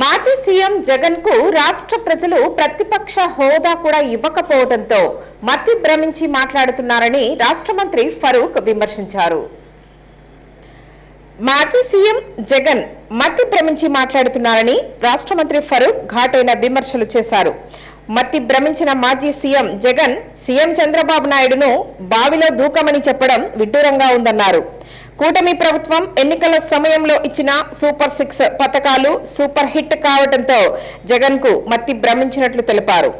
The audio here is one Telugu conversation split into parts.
మాజీ సీఎం జగన్కు రాష్ట్ర ప్రజలు ప్రతిపక్ష హోదా కూడా ఇవ్వకపోవడంతో మతి భ్రమించి మాట్లాడుతున్నారని రాష్ట్ర మంత్రి ఫరూక్ విమర్శించారు. మాజీ సీఎం జగన్ మతి భ్రమించి మాట్లాడుతున్నారని రాష్ట్ర మంత్రి ఫరూక్ ఘాటైన విమర్శలు చేశారు. మతి భ్రమించిన మాజీ సీఎం జగన్ సీఎం చంద్రబాబు నాయుడును బావిలో దూకమని చెప్పడం విడ్డూరంగా ఉందన్నారు. కూటమి ప్రభుత్వం ఎన్నికల సమయంలో ఇచ్చిన సూపర్ సిక్స్ పథకాలు సూపర్ హిట్ కావడంతో జగన్కు మత్తి భ్రమించినట్లు తెలిపారు.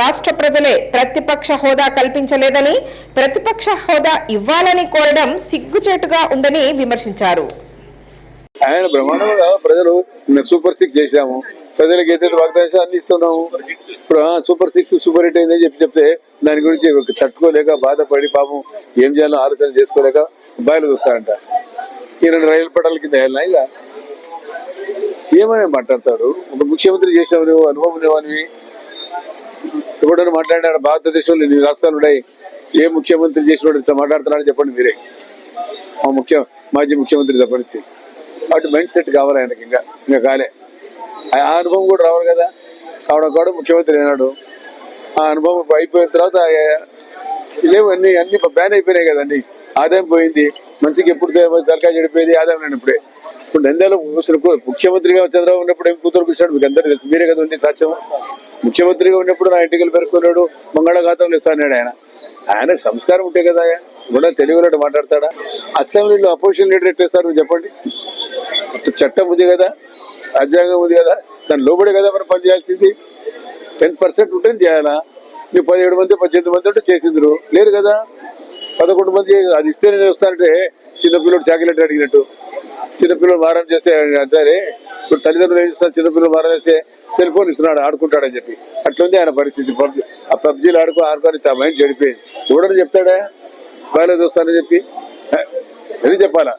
రాష్ట్ర ప్రజలే ప్రతిపక్ష హోదా కల్పించలేదని ప్రతిపక్ష హోదా ఇవ్వాలని కోరడం సిగ్గుచేటుగా ఉందని విమర్శించారు. ఆయన బ్రహ్మాండంగా ప్రజలు సూపర్ సిక్స్ చేశాము. ప్రజలకు ఏదైతే వాగ్దానం అన్ని ఇస్తున్నాము. ఇప్పుడు సూపర్ సిక్స్ సూపర్ హిట్ అయిందని చెప్పి చెప్తే దాని గురించి తట్టుకోలేక బాధపడి పాపం ఏం చేయాలో ఆలోచన చేసుకోలేక బయలు చూస్తారంట. ఈ రెండు రైలు పట్టాల కింద వెళ్ళినా ఇలా ఏమని మాట్లాడతాడు? ఒక ముఖ్యమంత్రి చేసావు నువ్వు అనుభవం లేవనివి ఎప్పుడైనా మాట్లాడాడు భారతదేశంలో నీ రాష్ట్రాలు ఉన్నాయి. ఏ ముఖ్యమంత్రి చేసినోడు ఇంత మాట్లాడుతున్నాడు చెప్పండి మీరే. మా ముఖ్య మాజీ ముఖ్యమంత్రి తప్పనిచ్చి వాటి మైండ్ సెట్ కావాలి ఆయనకి ఇంకా ఇంకా కాలే. ఆ అనుభవం కూడా రావాలి కదా. కావడం కూడా ముఖ్యమంత్రి అయినాడు. ఆ అనుభవం అయిపోయిన తర్వాత ఇదేమో లేవు అన్ని అన్ని బ్యాన్ అయిపోయినాయి కదండి ఆదాయం పోయింది. మనిషికి ఎప్పుడు తలకాయ చెడిపోయింది ఆదాయం లేని ఇప్పుడే ఇప్పుడు నంద్యాల అసలు ముఖ్యమంత్రిగా చంద్రబాబు ఉన్నప్పుడు ఏం కూతురు కూర్చోడు మీకు అందరూ తెలుసు. మీరే కదా ఉంది సాక్ష్యం. ముఖ్యమంత్రిగా ఉన్నప్పుడు నా ఇంటికి పెరుక్కున్నాడు. మంగళఘాతంలో ఇస్తాడు ఆయన. ఆయన సంస్కారం ఉంటే కదా ఆయన. కూడా తెలుగులో మాట్లాడతాడా? అసెంబ్లీలో అపోజిషన్ లీడర్ ఎట్టేస్తారు మీరు చెప్పండి. చట్టం ఉంది కదా. రాజ్యాంగం ఉంది కదా. దాని లోబడి కదా మనం పనిచేయాల్సింది టెన్ పర్సెంట్ ఉంటే చేయాలా మీరు పదిహేడు మంది పద్దెనిమిది మంది ఉంటే చేసిండ్రు. లేరు కదా. పదకొండు మంది అది ఇస్తే నేను వస్తానంటే చిన్నపిల్లడు చాక్లెట్ అడిగినట్టు. చిన్నపిల్లలు మారం చేస్తే అంటారే ఇప్పుడు తల్లిదండ్రులు ఏం చేస్తారు? చిన్నపిల్లలు మారం చేస్తే సెల్ ఫోన్ ఇస్తున్నాడు ఆడుకుంటాడని చెప్పి. అట్లుంది ఆయన పరిస్థితి. పబ్జి ఆ పబ్జీలు ఆడుకో ఆడుకొని ఆ మైండ్ చెడిపోయింది. ఎవడని చెప్తాడా? బాగా చూస్తానని చెప్పి? అది చెప్పాలా?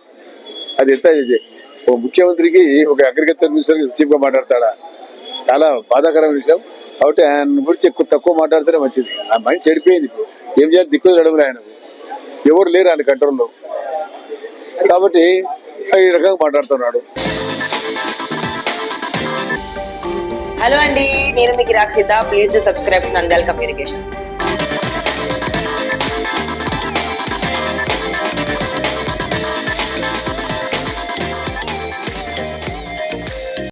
అది ఎంత ఓ ముఖ్యమంత్రికి ఒక అగ్రికల్చర్ మినిస్టర్ చీఫ్గా మాట్లాడతాడా? చాలా బాధాకరమైన విషయం. కాబట్టి ఆయన గురించి ఎక్కువ తక్కువ మాట్లాడితేనే మంచిది. ఆ మైండ్ చెడిపోయింది ఇప్పుడు. ఏం చేయాలి? దిక్కు నడవలే ఆయనకు. ఎవరు లేరు ఆయన కంట్రోల్లో. కాబట్టి ఈ రకంగా మాట్లాడుతున్నాడు. హలో అండి నేను మీకు Rakshita please to subscribe Nandal communications